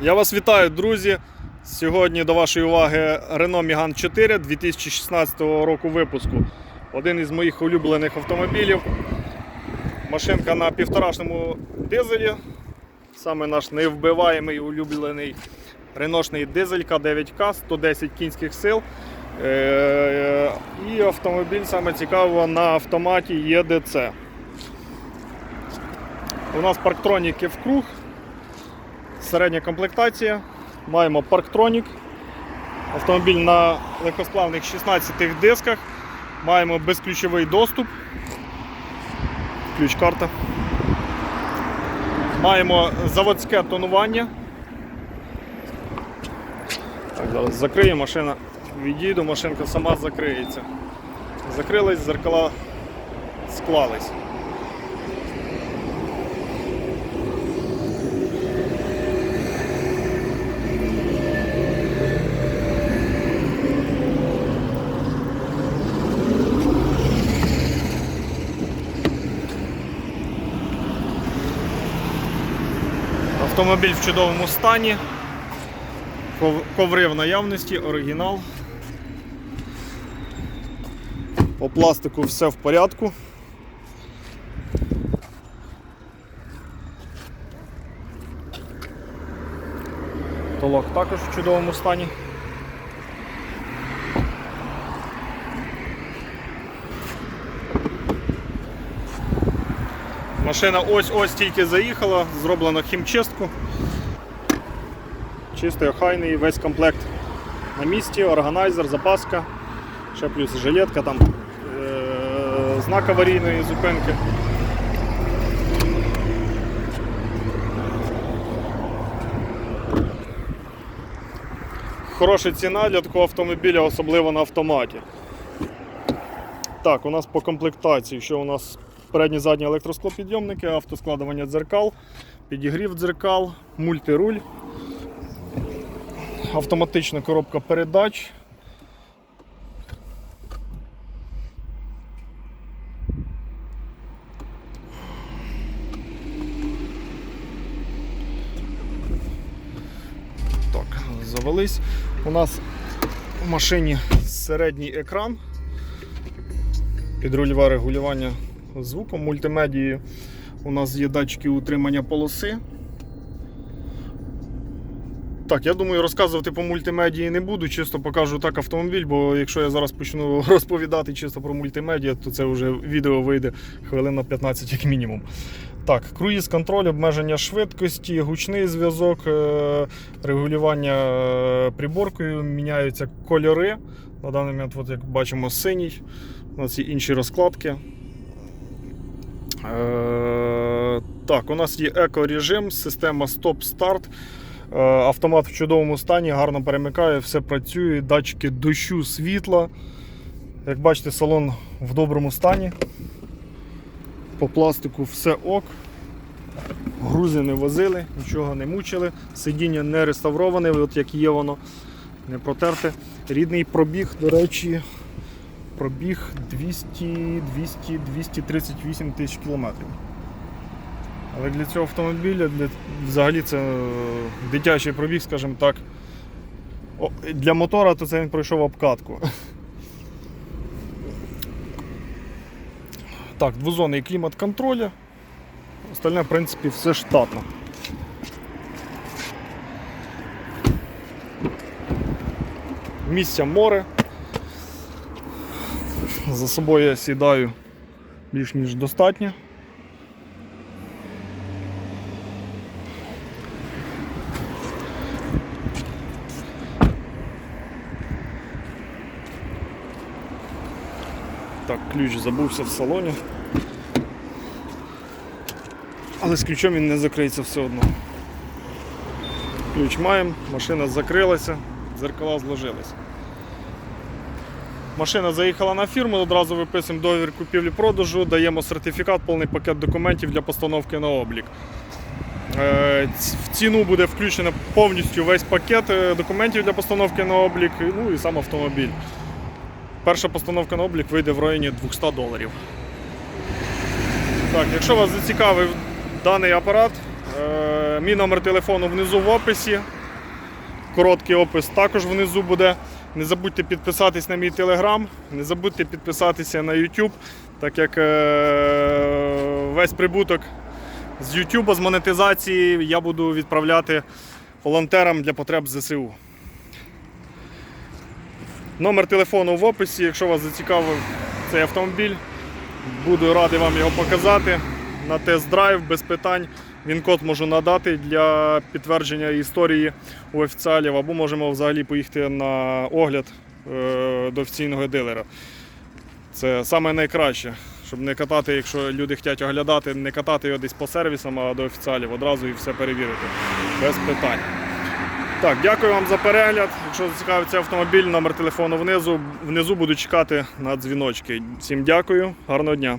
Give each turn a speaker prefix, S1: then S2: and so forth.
S1: Я вас вітаю, друзі. Сьогодні до вашої уваги Renault Megane 4 2016 року випуску. Один із моїх улюблених автомобілів. Машинка на півторашному дизелі. Саме наш невбиваємий улюблений реношний дизель К9К 110 кінських сил. Е, І автомобіль саме цікаво на автоматі ЄДЦ. У нас парктроніки в круг, середня комплектація. Маємо парктронік. Автомобіль на легкосплавних 16 дисках. Маємо безключовий доступ. Ключ-карта. Маємо заводське тонування. Так, зараз закриє машина. Відійду, машинка сама закриється. Закрилась, зеркала склались. Автомобіль в чудовому стані. Ков- Коври в наявності, оригінал. По пластику все в порядку. Толок також в чудовому стані. Машина ось-ось тільки заїхала, зроблено хімчистку. Чистий, охайний, весь комплект на місці, органайзер, запаска, ще плюс жилетка, там е- знак аварійної зупинки. Хороша ціна для такого автомобіля, особливо на автоматі. Так, у нас по комплектації, що у нас передні задні електросклопідйомники, автоскладування дзеркал, підігрів дзеркал, мультируль, автоматична коробка передач. Так, завелись. У нас в машині середній екран, підрульове регулювання звуком, мультимедії. У нас є датчики утримання полоси. Так, я думаю, розказувати по мультимедії не буду, чисто покажу так автомобіль, бо якщо я зараз почну розповідати чисто про мультимедіа, то це вже відео вийде хвилин на 15 як мінімум. Так, круїз контроль, обмеження швидкості, гучний зв'язок, е, регулювання е, приборкою, міняються кольори. На даний момент, от як бачимо, синій. У нас є інші розкладки. Е, Так, у нас є еко-режим, система стоп-старт. Е, Автомат в чудовому стані, гарно перемикає, все працює, датчики дощу, світла. Як бачите, салон в доброму стані. По пластику все ок. Грузи не возили, нічого не мучили. Сидіння не реставроване, от як є воно, не протерте. Рідний пробіг, до речі, пробіг 200, 200, 238 тисяч кілометрів. Але для цього автомобіля, для, взагалі це е, дитячий пробіг, скажімо так. Для мотора то це він пройшов обкатку. Так, двозонний клімат контроля. Остальне, в принципі, все штатно. Місця море. За собою я сідаю більш ніж достатньо. Так, ключ забувся в салоні. Але з ключом він не закриється все одно. Ключ маємо, машина закрилася, дзеркала зложилися. Машина заїхала на фірму, одразу виписуємо договір купівлі-продажу, даємо сертифікат, повний пакет документів для постановки на облік. Е, В ціну буде включено повністю весь пакет е, документів для постановки на облік, ну і сам автомобіль. Перша постановка на облік вийде в районі 200 доларів. Так, якщо вас зацікавив даний апарат, Е, Мій номер телефону внизу в описі. Короткий опис також внизу буде. Не забудьте підписатись на мій телеграм, не забудьте підписатися на YouTube, так як е, весь прибуток з YouTube, з монетизації я буду відправляти волонтерам для потреб ЗСУ. Номер телефону в описі, якщо вас зацікавив цей автомобіль, буду радий вам його показати на тест-драйв без питань. Він код можу надати для підтвердження історії у офіціалів, або можемо взагалі поїхати на огляд е, до офіційного дилера. Це саме найкраще, щоб не катати, якщо люди хочуть оглядати, не катати його десь по сервісам, а до офіціалів одразу і все перевірити. Без питань. Так, дякую вам за перегляд. Якщо зацікавиться автомобіль, номер телефону внизу. Внизу буду чекати на дзвіночки. Всім дякую, гарного дня.